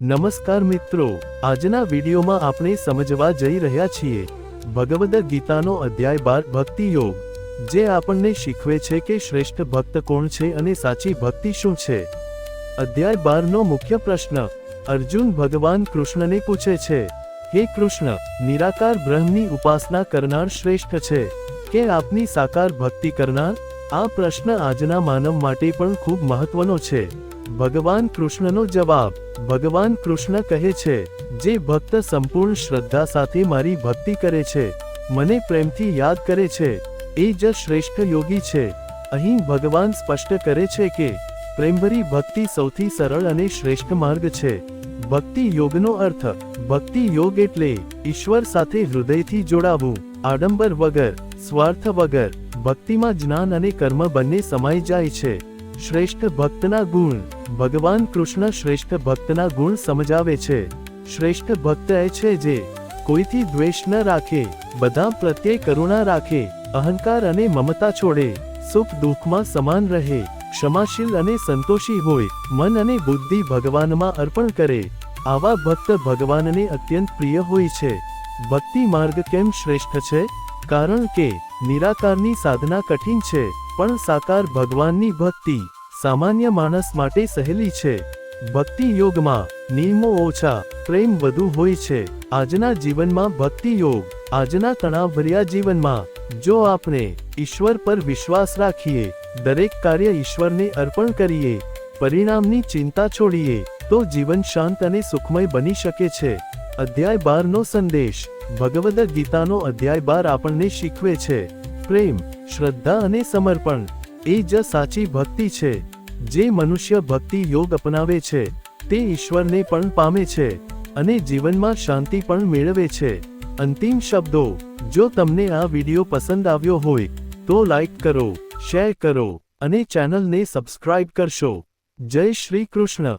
નમસ્કાર મિત્રો, આજના વિડીયોમાં આપણે સમજવા જઈ રહ્યા છીએ ભગવદ ગીતાનો અધ્યાય બાર, ભક્તિ યોગ, જે આપણને શીખવે છે કે શ્રેષ્ઠ ભક્ત કોણ છે અને સાચી ભક્તિ શું છે. અધ્યાય બારનો મુખ્ય પ્રશ્ન, અર્જુન ભગવાન કૃષ્ણને પૂછે છે, હે કૃષ્ણ, નિરાકાર બ્રહ્મની ઉપાસના કરનાર શ્રેષ્ઠ છે, કે આપની સાકાર ભક્તિ કરનાર? આ પ્રશ્ન આજના માનવ માટે પણ ખૂબ મહત્વનો છે. ભગવાન કૃષ્ણનો જવાબ. ભગવાન કૃષ્ણ કહે છે, જે ભક્ત સંપૂર્ણ શ્રદ્ધા સાથે મારી ભક્તિ કરે છે, મને પ્રેમથી યાદ કરે છે, એ જ શ્રેષ્ઠ યોગી છે. અહીં ભગવાન સ્પષ્ટ કરે છે કે, પ્રેમભરી ભક્તિ સૌથી સરળ અને શ્રેષ્ઠ માર્ગ છે. ભક્તિ યોગનો અર્થ, ભક્તિ યોગ એટલે ઈશ્વર સાથે હૃદયથી જોડાવું, આડંબર વગર, સ્વાર્થ વગર, ભક્તિમાં જ્ઞાન અને કર્મ બંને સમાઈ જાય છે. શ્રેષ્ઠ ભક્તના ગુણ. ભગવાન કૃષ્ણ શ્રેષ્ઠ ભક્તના ગુણ સમજાવે છે. શ્રેષ્ઠ ભક્ત એ છે જે કોઈથી દ્વેષ ન રાખે, બધા પ્રત્યે કરુણા રાખે, અહંકાર અને મમતા છોડે, સુખ દુઃખમાં સમાન રહે, ક્ષમાશીલ અને સંતોષી હોય, મન અને બુદ્ધિ ભગવાનમાં અર્પણ કરે, આવા ભક્ત ભગવાનને અત્યંત પ્રિય હોય છે. ભક્તિ માર્ગ કેમ શ્રેષ્ઠ છે? કારણ કે નિરાકારની સાધના કઠિન છે, પણ સાકાર ભગવાનની ભક્તિ સામાન્ય માણસ માટે સહેલી છે. ભક્તિ યોગમાં નિયમો ઓછા, પ્રેમ વધુ હોય છે. આજના જીવનમાં ભક્તિ યોગ, આજના તણાવભર્યા જીવનમાં, જો આપણે ઈશ્વર પર વિશ્વાસ રાખીએ, દરેક કાર્ય ઈશ્વરને અર્પણ કરીએ, પરિણામની ચિંતા છોડીએ, તો જીવન શાંત અને સુખમય બની શકે છે. અધ્યાય બારનો સંદેશ. ભગવદ ગીતાનો અધ્યાય બાર આપણને શીખવે છે. પ્રેમ, શ્રદ્ધા અને સમર્પણ, એ જ સાચી ભક્તિ છે. જે મનુષ્ય ભક્તિ યોગ અપનાવે છે, તે ઈશ્વરને પણ પામે છે અને જીવનમાં શાંતિ પણ મેળવે છે. અંતિમ શબ્દો, જો તમને આ વિડિયો પસંદ આવ્યો હોય, તો લાઈક કરો, શેર કરો અને ચેનલને સબસ્ક્રાઇબ કરશો. જય શ્રી કૃષ્ણ.